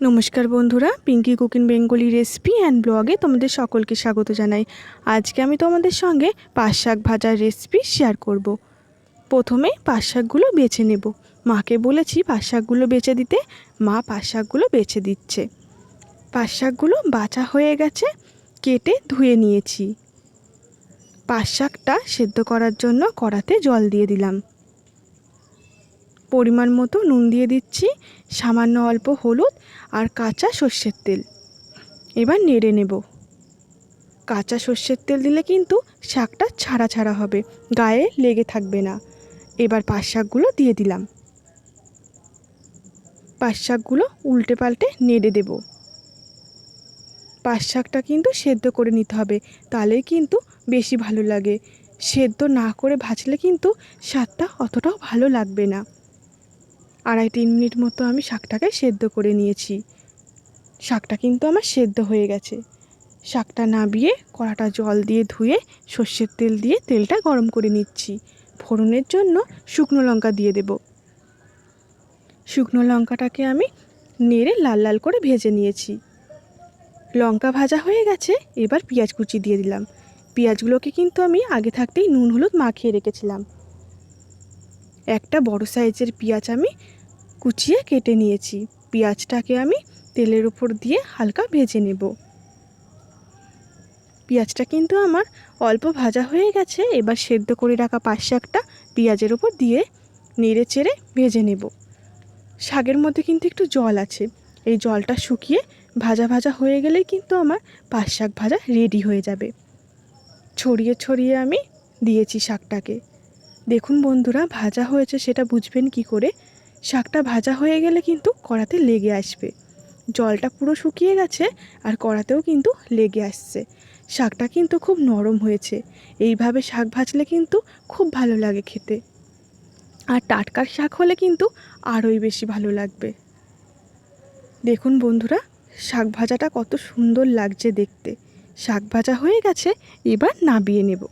নমস্কার বন্ধুরা Pinky cooking Bengali recipe and ব্লগে তোমাদের সকলকে স্বাগত জানাই। আজকে আমি তোমাদের সঙ্গে পাঁচ শাক ভাজার রেসিপি শেয়ার করব। প্রথমে পাঁচ শাকগুলো বেছে নেব। মাকে বলেছি পাঁচ শাকগুলো বেছে দিতে। মা পাঁচ শাকগুলো বেছে দিচ্ছে। পাঁচ শাকগুলো বাছা হয়ে গেছে, কেটে ধুয়ে নিয়েছি। পাঁচ শাকটা সেদ্ধ করার জন্য কড়াতে জল দিয়ে দিলাম। পরিমাণ মতো নুন দিয়ে দিচ্ছি, সামান্য অল্প হলুদ আর কাঁচা সর্ষের তেল। এবার নেড়ে নেব। কাঁচা সর্ষের তেল দিলে কিন্তু শাকটা ছাড়া ছাড়া হবে, গায়ে লেগে থাকবে না। এবার পাঁচ শাকগুলো দিয়ে দিলাম। পাঁচ শাকগুলো উল্টে পাল্টে নেড়ে দেব। পাঁচ শাকটা কিন্তু সেদ্ধ করে নিতে হবে, তাহলেই কিন্তু বেশি ভালো লাগে। সেদ্ধ না করে ভাজলে কিন্তু স্বাদটা অতটাও ভালো লাগবে না। আড়াই তিন মিনিট মতো আমি শাকটাকে সেদ্ধ করে নিয়েছি। শাকটা কিন্তু আমার সেদ্ধ হয়ে গেছে। শাকটা নাবিয়ে কড়াটা জল দিয়ে ধুয়ে সর্ষের তেল দিয়ে তেলটা গরম করে নিচ্ছি। ফোড়নের জন্য শুকনো লঙ্কা দিয়ে দেব। শুকনো লঙ্কাটাকে আমি নেড়ে লাল লাল করে ভেজে নিয়েছি। লঙ্কা ভাজা হয়ে গেছে, এবার পেঁয়াজ কুচি দিয়ে দিলাম। পেঁয়াজগুলোকে কিন্তু আমি আগে থাকতেই নুন হলুদ মাখিয়ে রেখেছিলাম। একটা বড় সাইজের পেঁয়াজ আমি কুচিয়ে কেটে নিয়েছি। পেঁয়াজটাকে আমি তেলের উপর দিয়ে হালকা ভেজে নেব। পেঁয়াজটা কিন্তু আমার অল্প ভাজা হয়ে গেছে, এবার সেদ্ধ করে রাখা পাঁচ শাকটা পেঁয়াজের উপর দিয়ে নেড়ে চেড়ে ভেজে নেব। শাকের মধ্যে কিন্তু একটু জল আছে, এই জলটা শুকিয়ে ভাজা ভাজা হয়ে গেলেই কিন্তু আমার পাঁচ শাক ভাজা রেডি হয়ে যাবে। ছড়িয়ে ছড়িয়ে আমি দিয়েছি শাকটাকে। দেখুন বন্ধুরা, ভাজা হয়েছে সেটা বুঝবেন কি করে? শাকটা ভাজা হয়ে গেলে কিন্তু কড়াতে লেগে আসবে। জলটা পুরো শুকিয়ে গেছে আর কড়াতেও কিন্তু লেগে আসছে। শাকটা কিন্তু খুব নরম হয়েছে। এইভাবে শাক ভাজলে কিন্তু খুব ভালো লাগে খেতে। আর টাটকার শাক হলে কিন্তু আরোই বেশি ভালো লাগবে। দেখুন বন্ধুরা, শাক ভাজাটা কত সুন্দর লাগছে দেখতে। শাক ভাজা হয়ে গেছে, এবার নাবিয়ে নেব।